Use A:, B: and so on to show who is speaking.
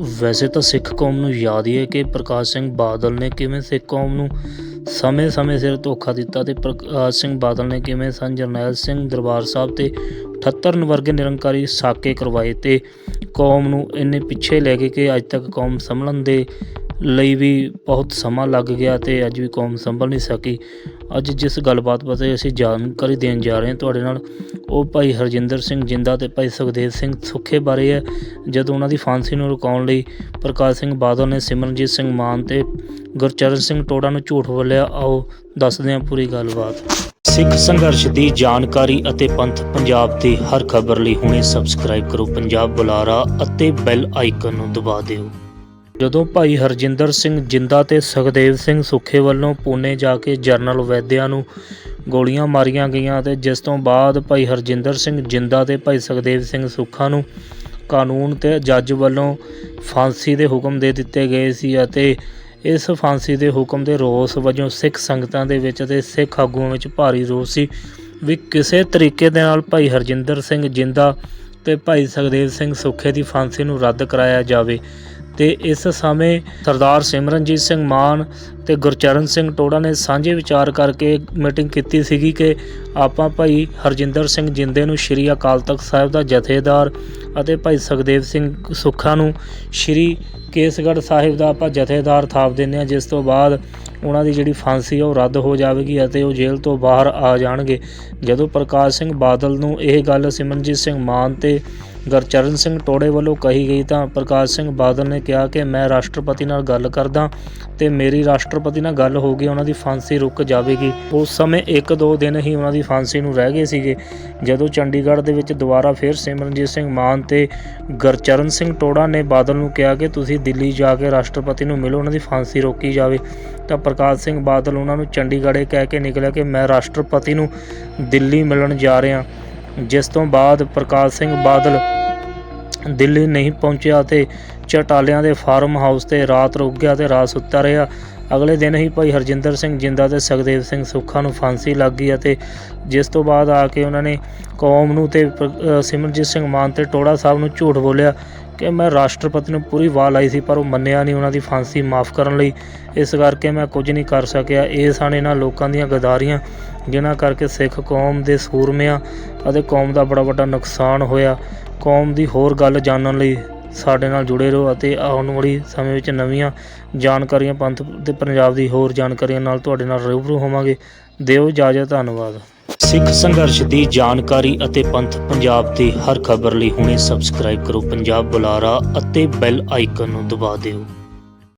A: ਵੈਸੇ ਤਾਂ ਸਿੱਖ ਕੌਮ ਨੂੰ ਯਾਦ ਹੀ ਹੈ ਕਿ ਪ੍ਰਕਾਸ਼ ਸਿੰਘ ਬਾਦਲ ਨੇ ਕਿਵੇਂ ਸਿੱਖ ਕੌਮ ਨੂੰ ਸਮੇਂ-ਸਮੇਂ ਸਿਰ ਧੋਖਾ ਦਿੱਤਾ ਤੇ ਪ੍ਰਕਾਸ਼ ਸਿੰਘ ਬਾਦਲ ਨੇ ਕਿਵੇਂ ਸੰਨ ਜਰਨੈਲ ਸਿੰਘ ਦਰਬਾਰ ਸਾਹਿਬ ਤੇ 78 ਵਰਗੇ ਨਿਰੰਕਾਰੀ ਸਾਕੇ ਕਰਵਾਏ ਤੇ ਕੌਮ ਨੂੰ ਇੰਨੇ ਪਿੱਛੇ ਲੈ ਕੇ ਕਿ ਅੱਜ ਤੱਕ ਕੌਮ ਸੰਭਲਣ ਦੇ ਲਈ ਵੀ ਬਹੁਤ ਸਮਾਂ ਲੱਗ ਗਿਆ ਤੇ ਅੱਜ ਵੀ ਕੌਮ ਸੰਭਲ ਨਹੀਂ ਸਕੀ। ਅੱਜ ਜਿਸ ਗੱਲਬਾਤ ਬਾਰੇ ਅਸੀਂ ਜਾਣਕਾਰੀ ਦੇਣ ਜਾ ਰਹੇ ਹਾਂ ਤੁਹਾਡੇ ਨਾਲ, ਉਹ ਭਾਈ ਹਰਜਿੰਦਰ ਸਿੰਘ ਜਿੰਦਾ ਤੇ ਭਾਈ ਸੁਖਦੇਵ ਸਿੰਘ ਸੁੱਖੇ ਬਾਰੇ ਹੈ, ਜਦੋਂ ਉਹਨਾਂ ਦੀ ਫਾਂਸੀ ਨੂੰ ਰੁਕਾਉਣ ਲਈ ਪ੍ਰਕਾਸ਼ ਸਿੰਘ ਬਾਦਲ ਨੇ ਸਿਮਰਨਜੀਤ ਸਿੰਘ ਮਾਨ ਤੇ ਗੁਰਚਰਨ ਸਿੰਘ ਟੋੜਾ ਨੂੰ ਝੂਠ ਬੋਲਿਆ, ਆਓ ਦੱਸਦੇ ਹਾਂ ਪੂਰੀ ਗੱਲਬਾਤ। ਸਿੱਖ ਸੰਘਰਸ਼ ਦੀ ਜਾਣਕਾਰੀ ਅਤੇ ਪੰਥ ਪੰਜਾਬ ਦੀ ਹਰ ਖਬਰ ਲਈ ਹੁਣੇ ਸਬਸਕ੍ਰਾਈਬ ਕਰੋ, ਪੰਜਾਬ ਬੁਲਾਰਾ ਅਤੇ ਬੈਲ ਆਈਕਨ ਨੂੰ ਦਬਾ ਦਿਓ। ਜਦੋਂ ਭਾਈ ਹਰਜਿੰਦਰ ਸਿੰਘ ਜਿੰਦਾ ਤੇ ਸੁਖਦੇਵ ਸਿੰਘ ਸੁੱਖੇ ਵੱਲੋਂ ਪੂਨੇ ਜਾ ਕੇ ਜਰਨਲ ਵੈਦਿਆ ਨੂੰ ਗੋਲੀਆਂ ਮਾਰੀਆਂ ਗਈਆਂ ਤੇ ਜਿਸ ਤੋਂ ਬਾਅਦ ਭਾਈ ਹਰਜਿੰਦਰ ਸਿੰਘ ਜਿੰਦਾ ਤੇ ਭਾਈ ਸੁਖਦੇਵ ਸਿੰਘ ਸੁੱਖਾ ਨੂੰ ਕਾਨੂੰਨ ਤੇ ਜੱਜ ਵੱਲੋਂ ਫਾਂਸੀ ਦੇ ਹੁਕਮ ਦੇ ਦਿੱਤੇ ਗਏ ਸੀ ਅਤੇ ਇਸ ਫਾਂਸੀ ਦੇ ਹੁਕਮ ਦੇ ਰੋਸ ਵਜੋਂ ਸਿੱਖ ਸੰਗਤਾਂ ਦੇ ਵਿੱਚ ਤੇ ਸਿੱਖ ਆਗੂਆਂ ਵਿੱਚ ਭਾਰੀ ਰੋਸ ਸੀ। ਵੀ ਕਿਸੇ ਤਰੀਕੇ ਦੇ ਨਾਲ ਭਾਈ ਹਰਜਿੰਦਰ ਸਿੰਘ ਜਿੰਦਾ ਤੇ ਭਾਈ ਸੁਖਦੇਵ ਸਿੰਘ ਸੁੱਖੇ ਦੀ ਫਾਂਸੀ ਨੂੰ ਰੱਦ ਕਰਾਇਆ ਜਾਵੇ। ਤੇ ਇਸ ਸਮੇਂ ਸਰਦਾਰ ਸਿਮਰਨਜੀਤ ਸਿੰਘ ਮਾਨ ਤੇ ਗੁਰਚਰਨ ਸਿੰਘ ਟੋੜਾ ਨੇ ਸਾਂਝੇ ਵਿਚਾਰ ਕਰਕੇ ਮੀਟਿੰਗ ਕੀਤੀ ਸੀਗੀ ਕਿ ਆਪਾਂ ਭਾਈ ਹਰਜਿੰਦਰ ਸਿੰਘ ਜਿੰਦੇ ਨੂੰ ਸ਼੍ਰੀ ਅਕਾਲ ਤਖਤ ਸਾਹਿਬ ਦਾ ਜਥੇਦਾਰ ਅਤੇ ਭਾਈ ਸੁਖਦੇਵ ਸਿੰਘ ਸੁੱਖਾ ਨੂੰ ਸ਼੍ਰੀ ਕੇਸਗੜ੍ਹ ਸਾਹਿਬ ਦਾ ਆਪਾਂ ਜਥੇਦਾਰ ਥਾਪ ਦਿੰਦੇ ਹਾਂ, ਜਿਸ ਤੋਂ ਬਾਅਦ ਉਹਨਾਂ ਦੀ ਜਿਹੜੀ ਫਾਂਸੀ ਉਹ ਰੱਦ ਹੋ ਜਾਵੇਗੀ ਅਤੇ ਉਹ ਜੇਲ੍ਹ ਤੋਂ ਬਾਹਰ ਆ ਜਾਣਗੇ। ਜਦੋਂ ਪ੍ਰਕਾਸ਼ ਸਿੰਘ ਬਾਦਲ ਨੂੰ ਇਹ ਗੱਲ ਸਿਮਰਨਜੀਤ ਸਿੰਘ ਮਾਨ ਤੇ ਗੁਰਚਰਨ ਸਿੰਘ ਟੋੜੇ ਵੱਲੋਂ ਕਹੀ ਗਈ ਤਾਂ ਪ੍ਰਕਾਸ਼ ਸਿੰਘ ਬਾਦਲ ਨੇ ਕਿਹਾ ਕਿ ਮੈਂ ਰਾਸ਼ਟਰਪਤੀ ਨਾਲ ਗੱਲ ਕਰਦਾ ਤੇ ਮੇਰੀ ਰਾਸ਼ਟਰਪਤੀ ਨਾਲ ਗੱਲ ਹੋ ਗਈ, ਉਹਨਾਂ ਦੀ ਫਾਂਸੀ ਰੁਕ ਜਾਵੇਗੀ। ਉਸ ਸਮੇਂ ਇੱਕ ਦੋ ਦਿਨ ਹੀ ਉਹਨਾਂ ਦੀ ਫਾਂਸੀ ਨੂੰ ਰਹਿ ਗਏ ਸੀਗੇ। ਜਦੋਂ ਚੰਡੀਗੜ੍ਹ ਦੇ ਵਿੱਚ ਦੁਬਾਰਾ ਫਿਰ ਸਿਮਰਨਜੀਤ ਸਿੰਘ ਮਾਨ ਤੇ ਗੁਰਚਰਨ ਸਿੰਘ ਟੋੜਾ ਨੇ ਬਾਦਲ ਨੂੰ ਕਿਹਾ ਕਿ ਤੁਸੀਂ ਦਿੱਲੀ ਜਾ ਕੇ ਰਾਸ਼ਟਰਪਤੀ ਨੂੰ ਮਿਲੋ, ਉਹਨਾਂ ਦੀ ਫਾਂਸੀ ਰੋਕੀ ਜਾਵੇ। ਤਾਂ ਪ੍ਰਕਾਸ਼ ਸਿੰਘ ਬਾਦਲ ਉਹਨਾਂ ਨੂੰ ਚੰਡੀਗੜ੍ਹ ਕਹਿ ਕੇ ਨਿਕਲਿਆ ਕਿ ਮੈਂ ਰਾਸ਼ਟਰਪਤੀ ਨੂੰ ਦਿੱਲੀ ਮਿਲਣ ਜਾ ਰਿਹਾ। ਜਿਸ ਤੋਂ ਬਾਅਦ ਪ੍ਰਕਾਸ਼ ਸਿੰਘ ਬਾਦਲ ਦਿੱਲੀ ਨਹੀਂ ਪਹੁੰਚਿਆ ਤੇ ਚਟਾਲਿਆਂ ਦੇ ਫਾਰਮ ਹਾਊਸ ਤੇ ਰਾਤ ਰੁਕ ਗਿਆ ਤੇ ਰਾਤ ਸੁੱਤਾ ਰਿਹਾ। ਅਗਲੇ ਦਿਨ ਹੀ ਭਾਈ ਹਰਜਿੰਦਰ ਸਿੰਘ ਜਿੰਦਾ ਤੇ ਸੁਖਦੇਵ ਸਿੰਘ ਸੁੱਖਾ ਨੂੰ ਫਾਂਸੀ ਲੱਗ ਗਈ ਅਤੇ ਜਿਸ ਤੋਂ ਬਾਅਦ ਆ ਕੇ ਉਹਨਾਂ ਨੇ ਕੌਮ ਨੂੰ ਤੇ ਸਿਮਰਜੀਤ ਸਿੰਘ ਮਾਨ ਤੇ ਟੋੜਾ ਸਾਹਿਬ ਨੂੰ ਝੂਠ ਬੋਲਿਆ ਕਿ ਮੈਂ ਰਾਸ਼ਟਰਪਤੀ ਨੂੰ ਪੂਰੀ ਵਾਹ ਲਾਈ ਸੀ ਪਰ ਉਹ ਮੰਨਿਆ ਨਹੀਂ ਉਹਨਾਂ ਦੀ ਫਾਂਸੀ ਮਾਫ ਕਰਨ ਲਈ। ਇਸ ਕਰਕੇ ਮੈਂ ਕੁਝ ਨਹੀਂ ਕਰ ਸਕਿਆ। ਇਹ ਸਨ ਇਹਨਾਂ ਲੋਕਾਂ ਦੀਆਂ ਗਦਾਰੀਆਂ। ਜਿਨ੍ਹਾਂ ਕਰਕੇ ਸਿੱਖ ਕੌਮ ਦੇ ਸੂਰਮਿਆਂ ਅਤੇ ਕੌਮ ਦਾ ਬੜਾ ਵੱਡਾ ਨੁਕਸਾਨ ਹੋਇਆ। ਕੌਮ ਦੀ ਹੋਰ ਗੱਲ ਜਾਣਨ ਲਈ ਸਾਡੇ ਨਾਲ ਜੁੜੇ ਰਹੋ ਅਤੇ ਆਉਣ ਵਾਲੀ ਸਮੇਂ ਵਿੱਚ ਨਵੀਆਂ ਜਾਣਕਾਰੀਆਂ ਪੰਥ ਤੇ ਪੰਜਾਬ ਦੀ ਹੋਰ ਜਾਣਕਾਰੀਆਂ ਨਾਲ ਤੁਹਾਡੇ ਨਾਲ ਰੂਬਰੂ ਹੋਵਾਂਗੇ। ਦਿਓ ਇਜਾਜ਼ਤ, ਧੰਨਵਾਦ। ਸਿੱਖ ਸੰਘਰਸ਼ ਦੀ ਜਾਣਕਾਰੀ ਅਤੇ ਪੰਥ ਪੰਜਾਬ ਦੀ ਹਰ ਖਬਰ ਲਈ ਹੁਣੇ ਸਬਸਕ੍ਰਾਈਬ ਕਰੋ। ਪੰਜਾਬ ਬੁਲਾਰਾ ਅਤੇ ਬੈਲ ਆਈਕਨ ਨੂੰ ਦਬਾ ਦਿਓ।